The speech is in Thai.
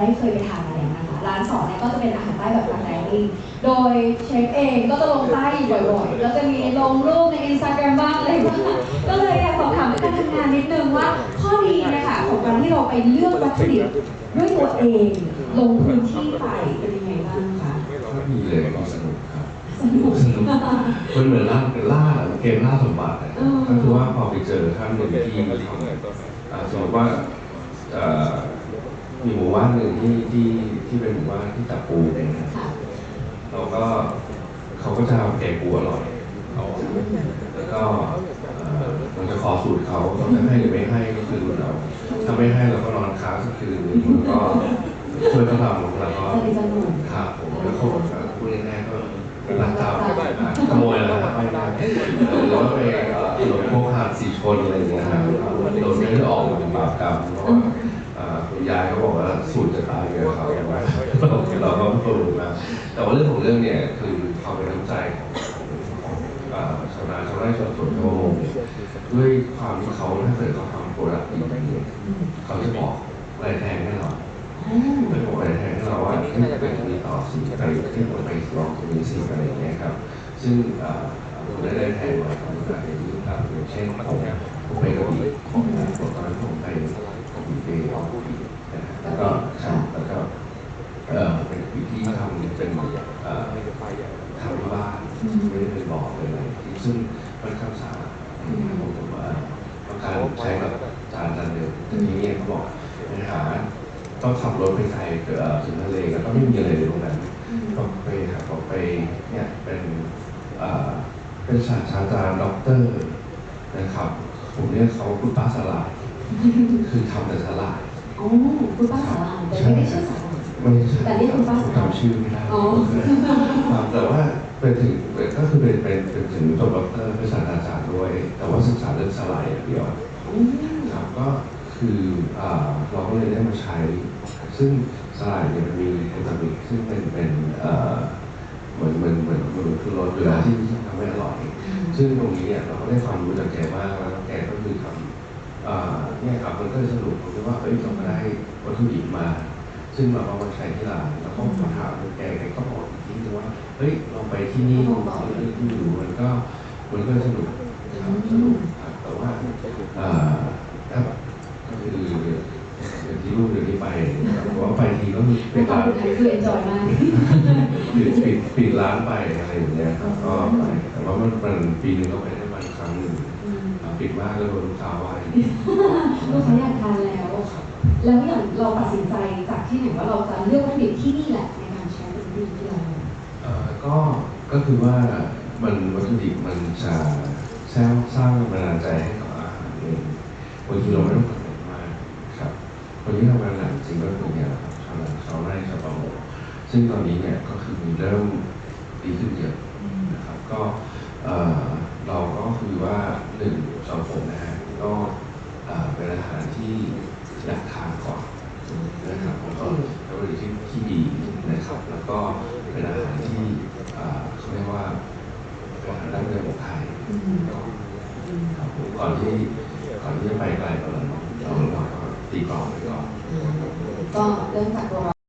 ได้เคยไปทานมาแล้วนะคะร้านสองเนี่ยก็จะเป็นอาหารใต้แบบฟานไดนิ่งโดยเชฟเองก็จะลงใต้อยู่บ่อยๆแล้วจะมีลงรูปในอินสตาแกรมบ้างอะไรบ้างก็เลยอยากสอบถามการทำงานนิดนึงว่า ข้อดีเนะคะของการที่เราไปเลือกวัตถุดิบด้วยตัวเองลงพื้นที่ไปเป็นยังไงบ้างคะก็มีเลยก็สนุกครับสนุกสนุกมันเหมือนล่าล่าเกมล่าสมบัตินะอืมก็คือว่าพอไปเจอท่านหนึ่งที่ทำอ่าสมมติว่าเอ่อ มีหมู่บ้านหนึ่งที่ที่ที่เป็นหมู่บ้านที่จับปูเนี่ยนะค่ะเราก็เขาก็จะทำแกงปูอร่อยแล้วก็เอ่อเราจะขอสูตรเขาเขาจะให้หรือไม่ให้ก็คือเรา ถ้าไม่ให้เราก็นอนค้างสักคืนหนึงแล้วก็ช่วยเขาทำแล้วก็สนิทสนมครับผมแล้วเขาบอกว่าพูดง่ายๆก็เป็นรักเจ้าขโมยแล้วครับไม่ได้หรือว่าไปเอ่อหลงพวกหาดสีชนอะไรอย่างเงี้ยครับโดนไม่ได้ออกมาเป็นบาปกรรมเพราะว่าเอ่อ คุณยายเขาบอกว่าสูตรจะตายกับเขาอย่างไรเราก็ไม่รู้นะแต่ว่าเรื่องของเรื่องเนี่ยคือความเป็นน้ำใจของชาวนาชาวไร่ชาวสวนชาวประมงด้วยความที่เขาถ้าเกิดเขาทำโปรดักต์ดีๆเขาจะบอกรายแทงให้เราอืมไม่บอกอะไรแทนให้เราว่าที่ไปตรงนี้ต่อสิไปที่ผมไปลองตรงนี้สิอะไรอย่างเงี้ยครับ ซึ่งผมได้ได้แทนมาทำงานในที่ต่างอย่างเช่นผมผมไปกระบี่ผมตอนนั้นผมไปกระบี่ไปออกกระบี่นะฮะแล้วก็ครับแล้วก็เอ่อเป็น วิธีทำเป็นเอ่อทำที่บ้านไม่ได้เป็นบอกเลยอะไรซึ่งมันข้างสะอาดนะครับผมผมว่าต้องการใช้แบบจานจานเดียวแต่ทีนี้เขาบอกปัญหาต้องขับรถไปไกลเกิดถึงทะเลแล้วก็ไม่มีอะไรเลยตรงนั้นก็ไปหาเขาไปเนี่ยเป็นเอ่อเป็นศาสตราจารย์ด็อกเตอร์นะครับผมเรียกเขาคุณป้าสลาย คือทำแต่สลายอ๋อคุณป้าสาลายแต่ไม่ได้ชื่อสาลาย ไม่ใช่แต่เรียกคุณป้าสลายจำชื่อไม่ได้อ๋อครับแต่ว่าเป็นถึงก็คือเป็นเป็นเป็นถึงจบด็อกเตอร์เป็นศาสตราจารย์ด้วย แต่ว่าศึกษาเรื่องสลายอย่างเดียวอืมครับก็คืออ่าเราก็เลยได้มาใช้ ซึ่งสลายเนี่ยมันมีกลูตามิกซึ่งเป็นเป็นเอ่อเหมือนเหมือนเหมือนเหมือนคือรสอยู่แล้วที่ที่ทำให้อร่อย ซึ่งตรงนี้เนี่ยเราก็ได้ความรู้จากแกมากแล้วแกก็คือทำอ่าเนี่ยครับมันก็เลยสรุปผมคิดว่าเอ้ยเราก็ได้วัตถุดิบมา ซึ่งเราเอามาใช้ที่ร้านแล้วก็มาถามแกแกก็บอกอีกทีนึงว่าเฮ้ยเราไปที่นี่ดูที่ดูมันก็มันก็สนุกครับสนุกครับแต่ว่าอ่าครับก็คืออย่างที่ลูกเดี๋ยวนี้ไปครับเพราะว่าไปทีก็คือในปิดความร้านเป็นไทยคือเอนจอยมากปิดปิดปิดร้านไปอะไรอย่างเงี้ยครับก็ไปแต่ว่ามันมันปีหนึงก็ไปได้วันครั้งหนึ่งอืมปิดมากแล้วโดนลูกค้าว่าลูกค้าอยากทานแล้ว แล้วอย่างเราตัดสินใจจาก ที่ไหนว่าเราจะเลือกวัตถุดิบที่นี่แหละในการใช้วัตถุดิบที่เราเอ่อก็ก็คือว่ามันวัตถุดิบมันจะสร้างสร้างแรงบันดาลใจให้กับอาหารเองบางทีเราไม่ต้องกำหนดมากครับคนที่ทำงานหนักจริงก็คือเนี่ยแหละครับชาวนาชาวไร่ชาวประมงซึ่งตอนนี้เนี่ยก็คือมีเริ่มดีขึ้นเยอะนะครับก็เอ่อเราก็คือว่าหนึ่งสำหรับผมนะฮะก็เอ่อเป็นอาหารที่อยากทานก่อนนะครับแล้วก็เป็นวัตถุดิบที่ที่ดีนะครับ แล้ว ก็เป็นอาหารที่เอ่อเขาเรียกว่าเป็นอาหารดั้งเดิมของไทยอืมอืมครับผมก่อนที่ก่อนที่จะไปไกลกว่านั้นเราเราก็ตีกรอบไปก่อนก็เริ่มจาก